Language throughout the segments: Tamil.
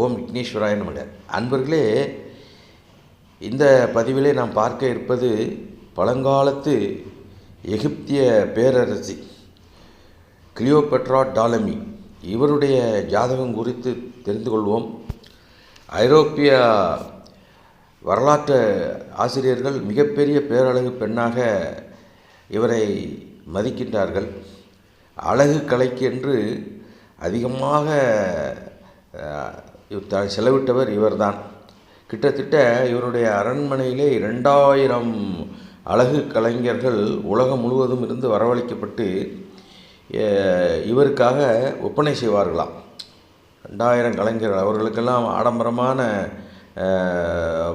ஓம் விக்னேஸ்வராய நமக. அன்பர்களே இந்த பதிவிலே நாம் பார்க்க இருப்பது பழங்காலத்து எகிப்திய பேரரசி கிளியோபெட்ரா டாலமி. இவருடைய ஜாதகம் குறித்து தெரிந்து கொள்வோம். ஐரோப்பிய வரலாற்று ஆசிரியர்கள் மிகப்பெரிய பேரழகு பெண்ணாக இவரை மதிக்கின்றார்கள். அழகு கலைக்கு என்று அதிகமாக இவர் த- செலவிட்டவர் இவர்தான். கிட்டத்தட்ட இவருடைய அரண்மனையிலே இரண்டாயிரம் அழகு கலைஞர்கள் உலகம் முழுவதும் இருந்து வரவழைக்கப்பட்டு இவருக்காக ஒப்பனை செய்வார்களாம். ரெண்டாயிரம் கலைஞர்கள் அவர்களுக்கெல்லாம் ஆடம்பரமான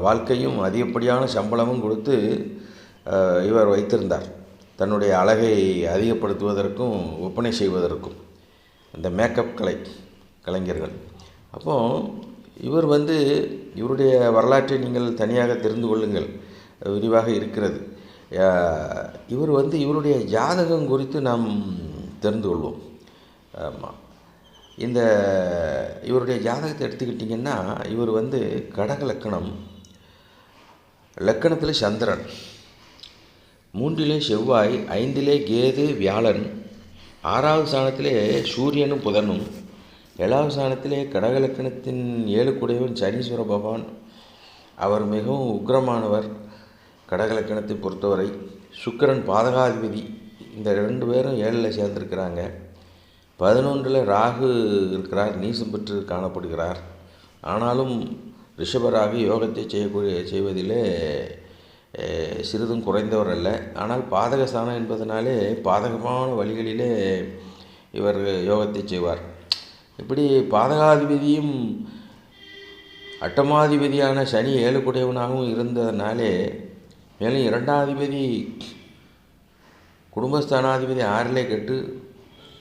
வாழ்க்கையும் அதிகப்படியான சம்பளமும் கொடுத்து இவர் வைத்திருந்தார். தன்னுடைய அழகை அதிகப்படுத்துவதற்கும் ஒப்பனை செய்வதற்கும். அந்த மேக்கப் கலை கலைஞர்கள். அப்போ இவர் வந்து இவருடைய வரலாற்றை நீங்கள் தனியாக தெரிந்து கொள்ளுங்கள். விரிவாக இருக்கிறது. இவர் வந்து இவருடைய ஜாதகம் குறித்து நாம் தெரிந்து கொள்வோம். ஆமாம் இந்த இவருடைய ஜாதகத்தை எடுத்துக்கிட்டிங்கன்னா இவர் வந்து கடக லக்கணம் லக்கணத்தில் சந்திரன் மூன்றிலே செவ்வாய் ஐந்திலே கேது வியாழன் ஆறாவது ஸ்தானத்திலே சூரியனும் புதனும் ஏழாவது ஸ்தானத்திலே கடக ஏழு குடையவன் சனீஸ்வர பகவான். அவர் மிகவும் உக்கிரமானவர் கடகலக்கணத்தை பொறுத்தவரை சுக்கிரன் பாதகாதிபதி. இந்த ரெண்டு பேரும் ஏழில் சேர்ந்திருக்கிறாங்க. பதினொன்றில் ராகு இருக்கிறார் நீசம் பெற்று காணப்படுகிறார். ஆனாலும் ரிஷபராகு யோகத்தை செய்யக்கூடிய செய்வதிலே சிறிதும் குறைந்தவர் அல்ல. ஆனால் பாதகஸ்தானம் என்பதனாலே பாதகமான வழிகளிலே இவர் யோகத்தை செய்வார். இப்படி பாதகாதிபதியும் அட்டமாதிபதியான சனி ஏழுக்குடையவனாகவும் இருந்ததனாலே மேலும் இரண்டாதிபதி குடும்பஸ்தானாதிபதி ஆறிலே கெட்டு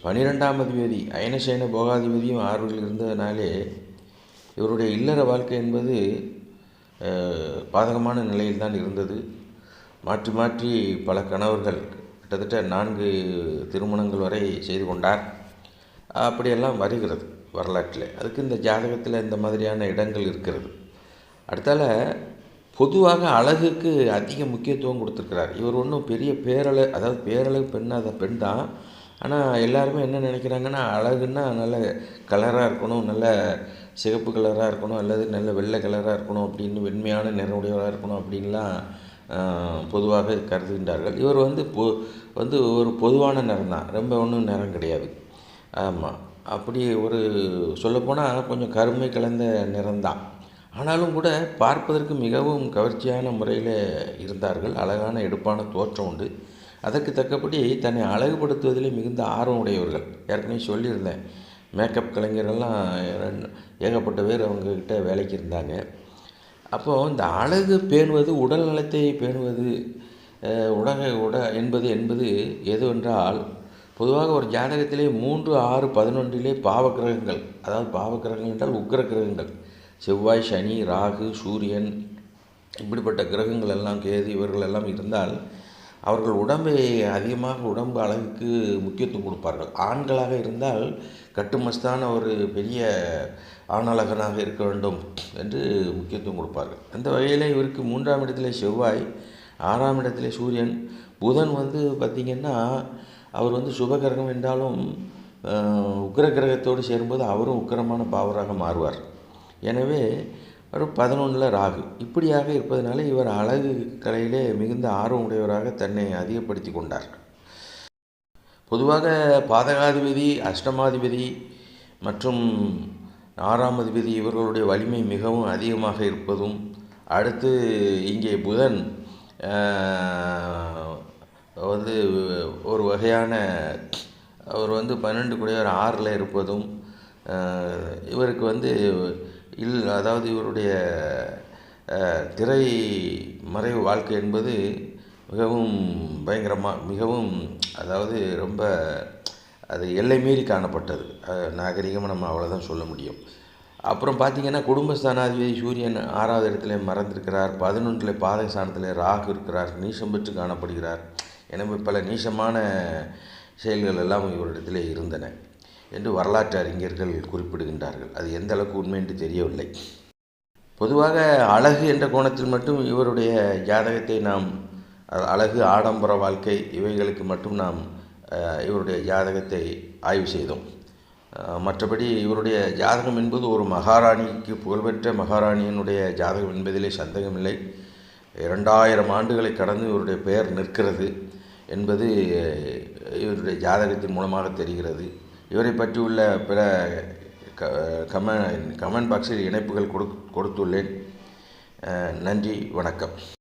பனிரெண்டாம் அதிபதி அயனசேன போகாதிபதியும் ஆறுகளில் இருந்ததனாலே இவருடைய இல்லற வாழ்க்கை என்பது பாதகமான நிலையில் தான் இருந்தது. மாற்றி மாற்றி பல கணவர்கள் கிட்டத்தட்ட நான்கு திருமணங்கள் வரை செய்து கொண்டார். அப்படியெல்லாம் வருகிறது வரலாற்றில். அதுக்கு இந்த ஜாதகத்தில் இந்த மாதிரியான இடங்கள் இருக்கிறது. அடுத்தால பொதுவாக அழகுக்கு அதிக முக்கியத்துவம் கொடுத்துருக்கிறார். இவர் ஒன்றும் பெரிய பேரழகு அதாவது பேரழகு பெண் அதை பெண் தான். ஆனால் எல்லாருமே என்ன நினைக்கிறாங்கன்னா அழகுன்னா நல்ல கலராக இருக்கணும் நல்ல சிகப்பு கலராக இருக்கணும் அல்லது நல்ல வெள்ளை கலராக இருக்கணும் அப்படின்னு வெண்மையான நிறமுடையவராக இருக்கணும் அப்படின்லாம் பொதுவாக கருதுகின்றார்கள். இவர் வந்து பொ வந்து ஒரு பொதுவான நிறம் தான் ரொம்ப ஒன்றும் நிறம் கிடையாது. ஆமாம் அப்படி ஒரு சொல்லப்போனால் கொஞ்சம் கருமை கலந்த நிறம்தான் ஆனாலும் கூட பார்ப்பதற்கு மிகவும் கவர்ச்சியான முறையில் இருந்தார்கள். அழகான எடுப்பான தோற்றம் உண்டு. அதற்கு தக்கபடி தன்னை அழகுபடுத்துவதிலே மிகுந்த ஆர்வம் உடையவர்கள். ஏற்கனவே சொல்லியிருந்தேன். மேக்கப் கலைஞர்கள்லாம் ஏகப்பட்ட பேர் அவங்கக்கிட்ட வேலைக்கு இருந்தாங்க. அப்போது இந்த அழகு பேணுவது உடல் நலத்தை பேணுவது உடக உட என்பது என்பது எதுவென்றால் பொதுவாக ஒரு ஜாதகத்திலே மூன்று ஆறு பதினொன்றிலே பாவக்கிரகங்கள். அதாவது பாவக்கிரகங்கள் என்றால் உக்கிர கிரகங்கள் செவ்வாய் சனி ராகு சூரியன் இப்படிப்பட்ட கிரகங்கள் எல்லாம் கேது இவர்கள் எல்லாம் இருந்தால் அவர்கள் உடம்பை அதிகமாக உடம்பு அழகுக்கு முக்கியத்துவம் கொடுப்பார்கள். ஆண்களாக இருந்தால் கட்டுமஸ்தான ஒரு பெரிய ஆணழகனாக இருக்க வேண்டும் என்று முக்கியத்துவம் கொடுப்பார்கள். அந்த வகையில் இவருக்கு மூன்றாம் இடத்திலே செவ்வாய் ஆறாம் இடத்திலே சூரியன். புதன் வந்து பார்த்திங்கன்னா அவர் வந்து சுபகிரகம் என்றாலும் உக்ர உக்கிர கிரகத்தோடு சேரும்போது அவரும் உக்கிரமான பாவராக மாறுவார். எனவே அவர் பதினொன்றில் ராகு. இப்படியாக இருப்பதனால இவர் அழகு கலையிலே மிகுந்த ஆர்வம் உடையவராக தன்னை அதிகப்படுத்தி கொண்டார். பொதுவாக பாதகாதிபதி அஷ்டமாதிபதி மற்றும் ஆறாம் அதிபதி இவர்களுடைய வலிமை மிகவும் அதிகமாக இருப்பதும் அடுத்து இங்கே புதன் வந்து வகையான அவர் வந்து பன்னெண்டு குடையார் ஆறில் இருப்பதும் இவருக்கு வந்து இல் அதாவது இவருடைய திரை மறைவு வாழ்க்கை என்பது மிகவும் பயங்கரமாக மிகவும் அதாவது ரொம்ப அது எல்லை மீறி காணப்பட்டது. நாகரிகமாக நம்ம அவ்வளோதான் சொல்ல முடியும். அப்புறம் பார்த்திங்கன்னா குடும்பஸ்தானாதிபதி சூரியன் ஆறாவது இடத்துல மறந்திருக்கிறார் பதினொன்றில் பாதக ஸ்தானத்தில் ராகு இருக்கிறார் நீசம் பெற்று காணப்படுகிறார். எனவே பல நீசமான செயல்கள் எல்லாம் இவரிடத்தில் இருந்தன என்று வரலாற்று அறிஞர்கள் குறிப்பிடுகின்றார்கள். அது எந்த அளவுக்கு உண்மை என்று தெரியவில்லை. பொதுவாக அழகு என்ற கோணத்தில் மட்டும் இவருடைய ஜாதகத்தை நாம் அழகு ஆடம்பர வாழ்க்கை இவைகளுக்கு மட்டும் நாம் இவருடைய ஜாதகத்தை ஆய்வு செய்தோம். மற்றபடி இவருடைய ஜாதகம் என்பது ஒரு மகாராணிக்கு புகழ்பெற்ற மகாராணியினுடைய ஜாதகம் என்பதிலே சந்தேகமில்லை. இரண்டாயிரம் ஆண்டுகளை கடந்து இவருடைய பெயர் நிற்கிறது. என்பது இவருடைய ஜாதகத்தின் மூலமாக தெரிகிறது. இவரை பற்றியுள்ள பிற க கமெண்ட் கமெண்ட் பாக்ஸில் இணைப்புகள் கொடு கொடுத்துள்ளேன். நன்றி வணக்கம்.